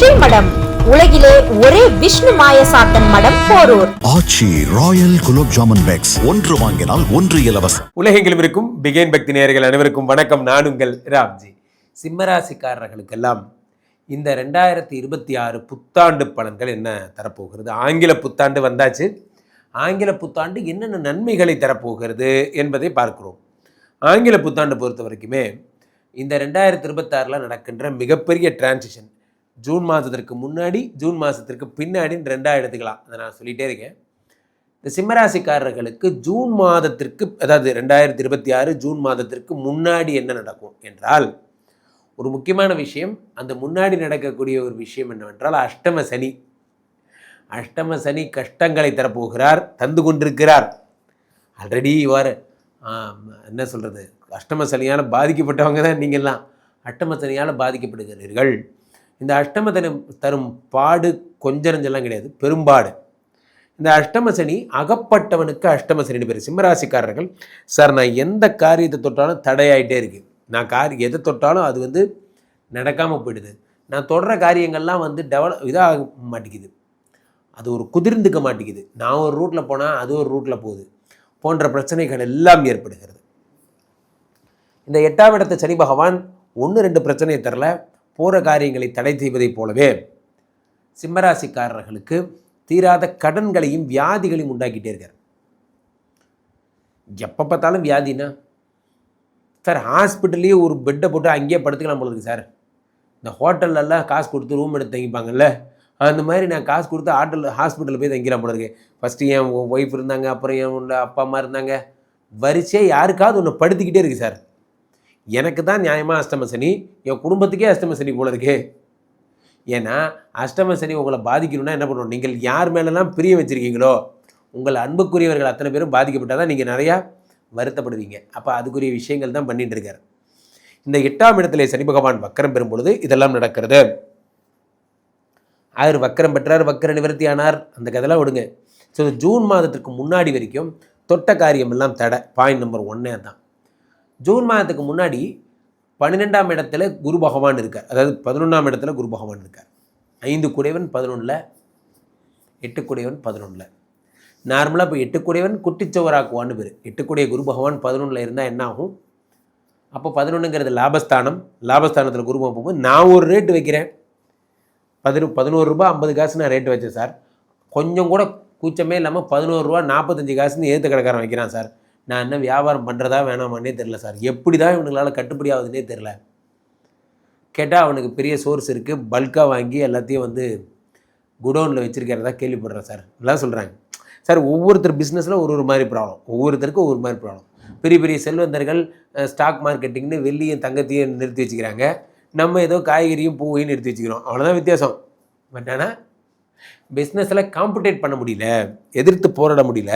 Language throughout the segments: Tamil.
ஸ்ரீமடம் உலகிலே ஒரே விஷ்ணு மாயசாத்தன் மடம் Porur. Aachi royal gulab jamun packs. ஒன்று வாங்கினால் ஒன்று இலவசம். உலகெங்கிலும் இருக்கும் பிகேன் பக்தி நேயர்கள் அனைவருக்கும் வணக்கம். நான் உங்கள் ராம்ஜி. சிம்மராசிக்காரர்களுக்கெல்லாம் இந்த ரெண்டாயிரத்தி இருபத்தி ஆறு புத்தாண்டு பலன்கள் என்ன தரப்போகிறது? ஆங்கில புத்தாண்டு வந்தாச்சு. ஆங்கில புத்தாண்டு என்னென்ன நன்மைகளை தரப்போகிறது என்பதை பார்க்கிறோம். ஆங்கில புத்தாண்டு பொறுத்த வரைக்குமே இந்த ரெண்டாயிரத்தி இருபத்தாறில் நடக்கின்ற மிகப்பெரிய டிரான்சிஷன் ஜூன் மாதத்திற்கு முன்னாடி ஜூன் மாதத்திற்கு பின்னாடின்னு ரெண்டாக எடுத்துக்கலாம். அதை நான் சொல்லிகிட்டே இருக்கேன். இந்த சிம்மராசிக்காரர்களுக்கு ஜூன் மாதத்திற்கு அதாவது ரெண்டாயிரத்தி இருபத்தி ஆறு ஜூன் மாதத்திற்கு முன்னாடி என்ன நடக்கும் என்றால் ஒரு முக்கியமான விஷயம் அந்த முன்னாடி நடக்கக்கூடிய ஒரு விஷயம் என்னவென்றால் அஷ்டம சனி. அஷ்டம சனி கஷ்டங்களை தரப்போகிறார் தந்து கொண்டிருக்கிறார். ஆல்ரெடி இவ்வாறு என்ன சொல்கிறது அஷ்டம சனியால் பாதிக்கப்பட்டவங்க தான் நீங்கள்லாம். அஷ்டம சனியால் பாதிக்கப்படுகிறீர்கள். இந்த அஷ்டம தரும் தரும் பாடு கொஞ்ச நஞ்செல்லாம் கிடையாது பெரும்பாடு. இந்த அஷ்டம சனி அகப்பட்டவனுக்கு அஷ்டம சனின்னு பேர். சிம்மராசிக்காரர்கள் சார் நான் எந்த காரியத்தை தொட்டாலும் தடையாயிட்டே இருக்குது நான் காரி எதை தொட்டாலும் அது வந்து நடக்காமல் போயிடுது. நான் தொடர காரியங்கள்லாம் வந்து டெவலப் இதாக மாட்டேங்குது அது ஒரு குதிர்ந்துக்க மாட்டேங்குது நான் ஒரு ரூட்டில் போனால் அது ஒரு ரூட்டில் போகுது. போன்ற பிரச்சனைகள் எல்லாம் ஏற்படுகிறது. இந்த எட்டாம் இடத்த சனி பகவான் ஒன்று ரெண்டு பிரச்சனையை தரல போகிற காரியங்களை தடை செய்வதைப் போலவே சிம்மராசிக்காரர்களுக்கு தீராத கடன்களையும் வியாதிகளையும் உண்டாக்கிட்டே இருக்கார். எப்போ பார்த்தாலும் வியாதினா சார் ஹாஸ்பிட்டல்லையே ஒரு பெட்டை போட்டு அங்கேயே படுத்துக்கலாம் போல இருக்கு சார் இந்த ஹோட்டல்லலாம் காசு கொடுத்து ரூம் எடுத்து தங்கிப்பாங்கல்ல அந்த மாதிரி நான் காசு கொடுத்து ஹாட்டல் ஹாஸ்பிட்டலில் போய் தங்கிக்கலாம் போல இருக்கு. ஃபஸ்ட்டு என் ஒய்ஃப் இருந்தாங்க அப்புறம் என் உள்ள அப்பா அம்மா இருந்தாங்க. வரிசையாக யாருக்காவது ஒன்று படுத்திக்கிட்டே இருக்குது சார் எனக்கு தான் நியாயமாக அஷ்டம சனி என் குடும்பத்துக்கே அஷ்டம சனி போல இருக்கே. ஏன்னா அஷ்டம சனி உங்களை பாதிக்கணும்னா என்ன பண்ணணும்? நீங்கள் யார் மேலெல்லாம் பிரிய வச்சுருக்கீங்களோ உங்கள் அன்புக்குரியவர்கள் அத்தனை பேரும் பாதிக்கப்பட்டால் தான் நீங்கள் நிறையா வருத்தப்படுவீங்க. அப்போ அதுக்குரிய விஷயங்கள் தான் பண்ணிட்டு இருக்கார். இந்த எட்டாம் இடத்துல சனி பகவான் வக்கரம் பெறும் பொழுது இதெல்லாம் நடக்கிறது. அவர் வக்கரம் பெற்றார் வக்கர நிவர்த்தி ஆனார். அந்த கதையெல்லாம் விடுங்க. ஸோ ஜூன் மாதத்துக்கு முன்னாடி வரைக்கும் தொட்ட காரியம் எல்லாம் தடை பாயிண்ட் நம்பர் ஒன்னே தான் ஜூன் மாதத்துக்கு முன்னாடி பன்னிரெண்டாம் இடத்துல குரு பகவான் இருக்கார். அதாவது பதினொன்றாம் இடத்துல குரு பகவான் இருக்கார். ஐந்து குடைவன் பதினொன்றில் எட்டு குடைவன் பதினொன்றில். நார்மலாக இப்போ எட்டு குடைவன் குட்டிச்சவராக்குவான்னு பேர். எட்டு குடைய குரு பகவான் பதினொன்றில் இருந்தால் என்ன ஆகும் அப்போ பதினொன்றுங்கிறது லாபஸ்தானம். லாபஸ்தானத்தில் குரு போகும்போது நான் ஒரு ரேட்டு வைக்கிறேன். பதினொ பதினோரு ரூபா ஐம்பது காசு நான் ரேட்டு வச்சேன் சார். கொஞ்சம் கூட கூச்சமே இல்லாமல் பதினோரு ரூபா நாற்பத்தஞ்சு காசுன்னு ஏற்று கடைக்காரன் வைக்கிறான் சார். நான் என்ன வியாபாரம் பண்ணுறதா வேணாமான்னே தெரில சார். எப்படி தான் இவனுங்களால் கட்டுப்படி ஆகுதுன்னே தெரில கேட்டால் அவனுக்கு பெரிய சோர்ஸ் இருக்குது பல்காக வாங்கி எல்லாத்தையும் வந்து குடோனில் வச்சுருக்கிறதா கேள்விப்படுறேன் சார். எல்லாம் சொல்கிறாங்க சார் ஒவ்வொருத்தர் பிஸ்னஸில் ஒரு ஒரு மாதிரி ப்ராப்ளம் ஒவ்வொருத்தருக்கும் ஒவ்வொரு மாதிரி ப்ராப்ளம் பெரிய பெரிய செல்வந்தர்கள் ஸ்டாக் மார்க்கெட்டிங்னு வெள்ளியும் தங்கத்தையும் நிறுத்தி வச்சுக்கிறாங்க. நம்ம ஏதோ காய்கறியும் பூவையும் நிறுத்தி வச்சுக்கிறோம். அவ்வளோதான் வித்தியாசம். பட் ஆனால் பிஸ்னஸில் காம்படேட் பண்ண முடியல. எதிர்த்து போராட முடியல.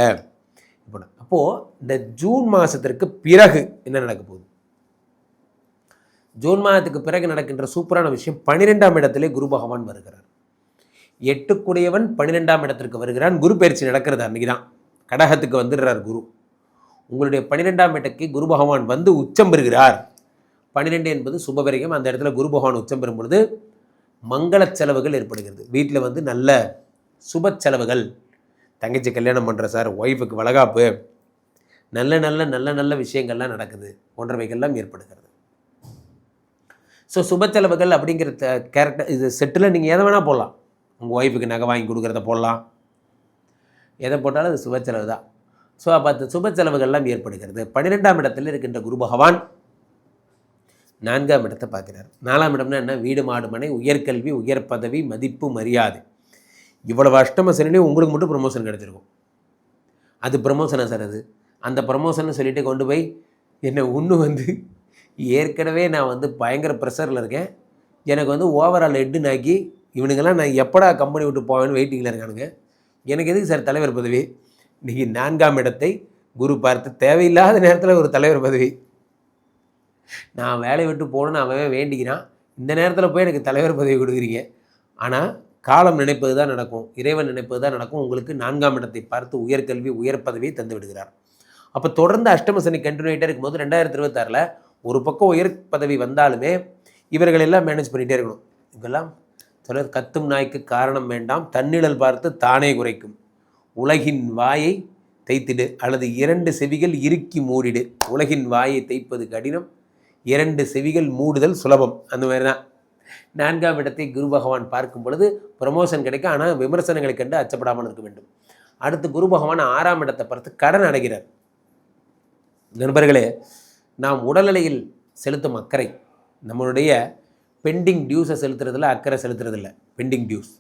இப்போ அப்போது இந்த ஜூன் மாதத்திற்கு பிறகு என்ன நடக்க போகுது? ஜூன் மாதத்துக்கு பிறகு நடக்கின்ற சூப்பரான விஷயம் பன்னிரெண்டாம் இடத்திலே குரு பகவான் வருகிறார். எட்டுக்குடையவன் பன்னிரெண்டாம் இடத்திற்கு வருகிறான். குரு பயிற்சி நடக்கிறது அன்றைக்கி தான் கடகத்துக்கு வந்துடுறார் குரு. உங்களுடைய பன்னிரெண்டாம் இடத்துக்கு குரு பகவான் வந்து உச்சம் பெறுகிறார். பன்னிரெண்டு என்பது சுபபரிகம். அந்த இடத்துல குரு பகவான் உச்சம் பெறும் பொழுது மங்கள செலவுகள் ஏற்படுகிறது. வீட்டில் வந்து நல்ல சுப செலவுகள் தங்கச்சி கல்யாணம் பண்ணுற சார் ஒய்ஃபுக்கு வளகாப்பு. நல்ல நல்ல நல்ல நல்ல விஷயங்கள்லாம் நடக்குது. போன்றவைகள்லாம் ஏற்படுகிறது. ஸோ சுப செலவுகள் அப்படிங்கிற கேரக்டர் இது செட்டில் நீங்கள் எதை வேணால் போடலாம். உங்கள் ஒய்ஃபுக்கு நகை வாங்கி கொடுக்குறத போடலாம். எதை போட்டாலும் அது சுப செலவு தான். ஸோ அப்போ அந்த சுப செலவுகள்லாம் ஏற்படுகிறது. பன்னிரெண்டாம் இடத்தில் இருக்கின்ற குரு பகவான் நான்காம் இடத்தை பார்க்குறார். நாலாம் இடம்னா என்ன? வீடு மாடு மனை உயர்கல்வி உயர் பதவி மதிப்பு மரியாதை. இவ்வளவு அஷ்டம சனிலையும் உங்களுக்கு மட்டும் ப்ரமோஷன் கிடச்சிருக்கும். அது ப்ரமோஷனா சார் அது? அந்த ப்ரமோஷன் சொல்லிட்டு கொண்டு போய் என்னை ஒன்று வந்து ஏற்கனவே நான் வந்து பயங்கர ப்ரெஷரில் இருக்கேன். எனக்கு வந்து ஓவரால் ஹெட்டுனாக்கி இவனுங்கெல்லாம் நான் எப்படா கம்பெனி விட்டு போவேன்னு வெயிட்டிங்கில் இருக்கானுங்க. எனக்கு எதுக்கு சார் தலைவர் பதவி? இன்றைக்கி நான்காம் இடத்தை குரு பார்த்து தேவையில்லாத நேரத்தில் ஒரு தலைவர் பதவி. நான் வேலையை விட்டு போகணுன்னு அவன் வேண்டிக்கிறான். இந்த நேரத்தில் போய் எனக்கு தலைவர் பதவி கொடுக்குறீங்க. ஆனால் காலம் நினைப்பது தான் நடக்கும் இறைவன் நினைப்பது தான் நடக்கும். உங்களுக்கு நான்காம் இடத்தை பார்த்து உயர்கல்வி உயர் பதவியை தந்து விடுகிறார். அப்போ தொடர்ந்து அஷ்டம சனி கண்டினியூட்டாக இருக்கும்போது ரெண்டாயிரத்தி இருபத்தாறில் ஒரு பக்கம் உயர் பதவி வந்தாலுமே இவர்கள் எல்லாம் மேனேஜ் பண்ணிகிட்டே இருக்கணும். இதெல்லாம் சிலர் கத்தும் நாய்க்கு காரணம் வேண்டாம். தன்னிழல் பார்த்து தானே குறைக்கும். உலகின் வாயை தைத்திடு அல்லது இரண்டு செவிகள் இறுக்கி மூடிடு. உலகின் வாயை தைப்பது கடினம். இரண்டு செவிகள் மூடுதல் சுலபம். அந்த மாதிரி தான் நான்காம் இடத்தை குரு பகவான் பார்க்கும் பொழுது ப்ரமோஷன் கிடைக்கும். ஆனால் விமர்சனங்களை கண்டு அச்சப்படாமல் இருக்க வேண்டும். அடுத்து குரு பகவான் ஆறாம் இடத்தை பார்த்து கடன் அடைகிறார். நண்பர்களே நாம் உடல்நிலையில் செலுத்தும் அக்கறை நம்மளுடைய பெண்டிங் டியூஸை செலுத்துறதில்ல அக்கறை செலுத்துறதில்ல. பெண்டிங் டியூஸ்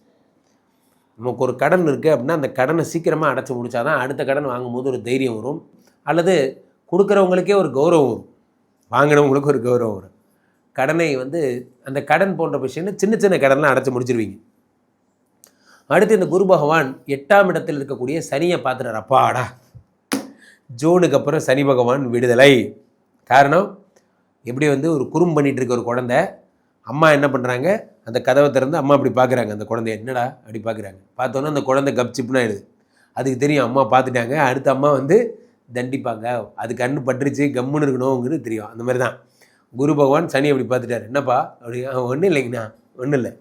நமக்கு ஒரு கடன் இருக்குது அப்படின்னா அந்த கடனை சீக்கிரமாக அடைச்சி முடித்தாதான் அடுத்த கடன் வாங்கும்போது ஒரு தைரியம் வரும். அல்லது கொடுக்குறவங்களுக்கே ஒரு கௌரவம் வரும். வாங்கினவங்களுக்கு ஒரு கௌரவம் வரும். கடனை வந்து அந்த கடன் போன்ற விஷயம் சின்ன சின்ன கடன்லாம் அடைச்சி முடிச்சிருவீங்க. அடுத்து இந்த குரு பகவான் எட்டாம் இடத்தில் இருக்கக்கூடிய சனியை பார்த்துட்டார். அப்பாடா. ஜூனுக்கு அப்புறம் சனி பகவான் விடுதலை. காரணம் எப்படி வந்து ஒரு குறும் பண்ணிகிட்டு இருக்க ஒரு குழந்தை அம்மா என்ன பண்ணுறாங்க அந்த கதவை திறந்து அம்மா அப்படி பார்க்குறாங்க அந்த குழந்தை என்னடா அப்படி பார்க்குறாங்க பார்த்தோன்னே அந்த குழந்தை கப்சிப்னு ஆயிடுது. அதுக்கு தெரியும் அம்மா பார்த்துட்டாங்க. அடுத்த அம்மா வந்து தண்டிப்பாங்க. அது கண்ணு பட்டுருச்சு கம்முன்னு இருக்கணுங்கிறது தெரியும். அந்த மாதிரி தான் குரு பகவான் சனி அப்படி பார்த்துட்டாரு. என்னப்பா? அப்படி ஒன்றும் இல்லைங்கண்ணா. ஒன்றும் இல்லை.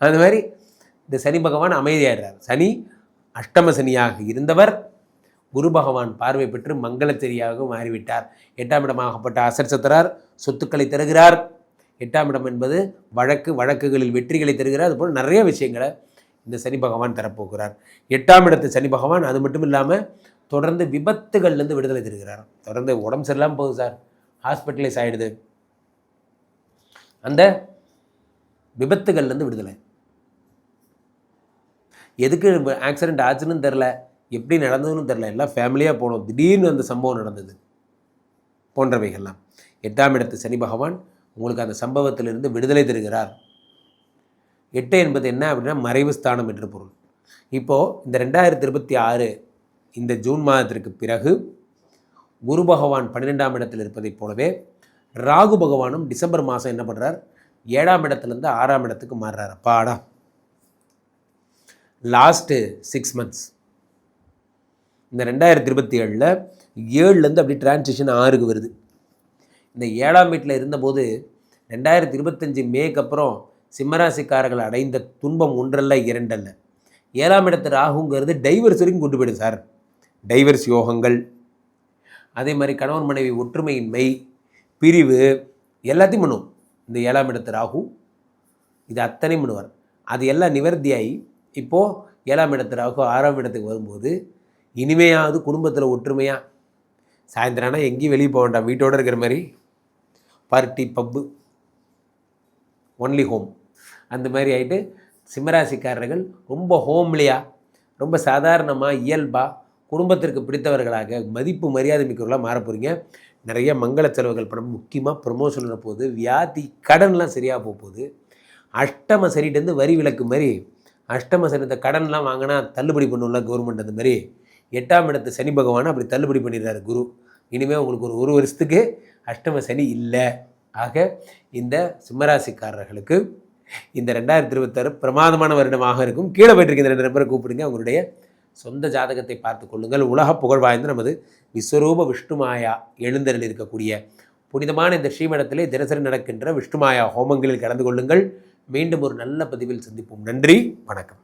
அந்த மாதிரி இந்த சனி பகவான் அமைதியாயிடுறார். சனி அஷ்டம சனியாக இருந்தவர் குரு பகவான் பார்வை பெற்று மங்களச்சரியாக மாறிவிட்டார். எட்டாம் இடமாகப்பட்ட அசர் சத்தரார் சொத்துக்களை தருகிறார். எட்டாம் இடம் என்பது வழக்கு வழக்குகளில் வெற்றிகளை தருகிறார். அதுபோல் நிறைய விஷயங்களை இந்த சனி பகவான் தரப்போகிறார். எட்டாம் இடத்து சனி பகவான் அது மட்டும் இல்லாமல் தொடர்ந்து விபத்துகள்லேருந்து விடுதலை தருகிறார். தொடர்ந்து உடம்பு சரியில்லாமல் போகுது சார். ஹாஸ்பிட்டலைஸ் ஆகிடுது அந்த விபத்துகள்லேருந்து விடுதலை. எதுக்கு ஆக்சிடெண்ட் ஆச்சுன்னு தெரில எப்படி நடந்ததுன்னு தெரில எல்லாம் ஃபேமிலியாக போனோம். திடீர்னு அந்த சம்பவம் நடந்தது போன்றவைகள்லாம். எட்டாம் இடத்து சனி பகவான் உங்களுக்கு அந்த சம்பவத்திலிருந்து விடுதலை தருகிறார். எட்டு என்பது என்ன அப்படின்னா மறைவு ஸ்தானம் என்று பொருள். இப்போது இந்த ரெண்டாயிரத்தி இருபத்தி ஆறு இந்த ஜூன் மாதத்திற்கு பிறகு குரு பகவான் பன்னிரெண்டாம் இடத்தில் இருப்பதைப் போலவே ராகு பகவானும் டிசம்பர் மாதம் என்ன பண்ணுறார் ஏழாம் இடத்துலேருந்து ஆறாம் இடத்துக்கு மாறுறார். அப்பாடா. லாஸ்ட்டு சிக்ஸ் மந்த்ஸ் இந்த ரெண்டாயிரத்தி இருபத்தி ஏழில் ஏழுலேருந்து அப்படி டிரான்சிஷன் ஆறுக்கு வருது. இந்த ஏழாம் வீட்டில் இருந்தபோது ரெண்டாயிரத்தி இருபத்தஞ்சி மேக்கு அப்புறம் சிம்மராசிக்காரர்கள் அடைந்த துன்பம் ஒன்றல்ல இரண்டல்ல. ஏழாம் இடத்து ராகுங்கிறது டைவர்ஸ் வரைக்கும் கொண்டு போயிடும் சார். டைவர்ஸ் யோகங்கள். அதே மாதிரி கணவன் மனைவி ஒற்றுமையின்மை. பிரிவு எல்லாத்தையும் பண்ணுவோம் இந்த ஏழாம் இடத்து ராகு இது அத்தனையும் பண்ணுவார். அது எல்லாம் நிவர்த்தியாகி இப்போது ஏழாம் இடத்து ராகு ஆறாம் இடத்துக்கு வரும்போது இனிமையாவது குடும்பத்தில் ஒற்றுமையாக சாயந்தரம் ஆனால் எங்கேயும் வெளியே போக வேண்டாம் வீட்டோடு இருக்கிற மாதிரி பார்ட்டி பப்பு ஒன்லி ஹோம் அந்த மாதிரி ஆகிட்டு சிம்மராசிக்காரர்கள் ரொம்ப ஹோம்லியாக ரொம்ப சாதாரணமாக இயல்பாக குடும்பத்திற்கு பிடித்தவர்களாக மதிப்பு மரியாதை மிக்கவர்களாக மாற போகிறீங்க நிறைய மங்கள செலவுகள் பணம் முக்கியமாக ப்ரொமோஷன் போகுது வியாதி கடன்லாம் சரியாக போக போகுது. அஷ்டம சரிட்டேருந்து வரி விலக்கு மாதிரி. அஷ்டம சரி இந்த கடன்லாம் வாங்கினா தள்ளுபடி பண்ணும்ல கவர்மெண்ட் அந்த மாதிரி. எட்டாம் இடத்து சனி பகவானை அப்படி தள்ளுபடி பண்ணிடுறாரு குரு. இனிமேல் உங்களுக்கு ஒரு ஒரு வருஷத்துக்கு அஷ்டம சனி இல்லை. ஆக இந்த சிம்மராசிக்காரர்களுக்கு இந்த ரெண்டாயிரத்தி இருபத்தாறு பிரமாதமான வருடமாக இருக்கும். கீழே போயிட்டு இந்த ரெண்டு நம்பரை கூப்பிடுங்க. அவங்களுடைய சொந்த ஜாதகத்தை பார்த்து கொள்ளுங்கள். உலக புகழ் வாய்ந்த நமது விஸ்வரூப விஷ்ணுமாயா எழுந்தரில் இருக்கக்கூடிய புனிதமான இந்த ஸ்ரீமடத்திலே தினசரி நடக்கின்ற விஷ்ணுமாயா ஹோமங்களில் கலந்து கொள்ளுங்கள். மீண்டும் ஒரு நல்ல பதிவில் சந்திப்போம். நன்றி. வணக்கம்.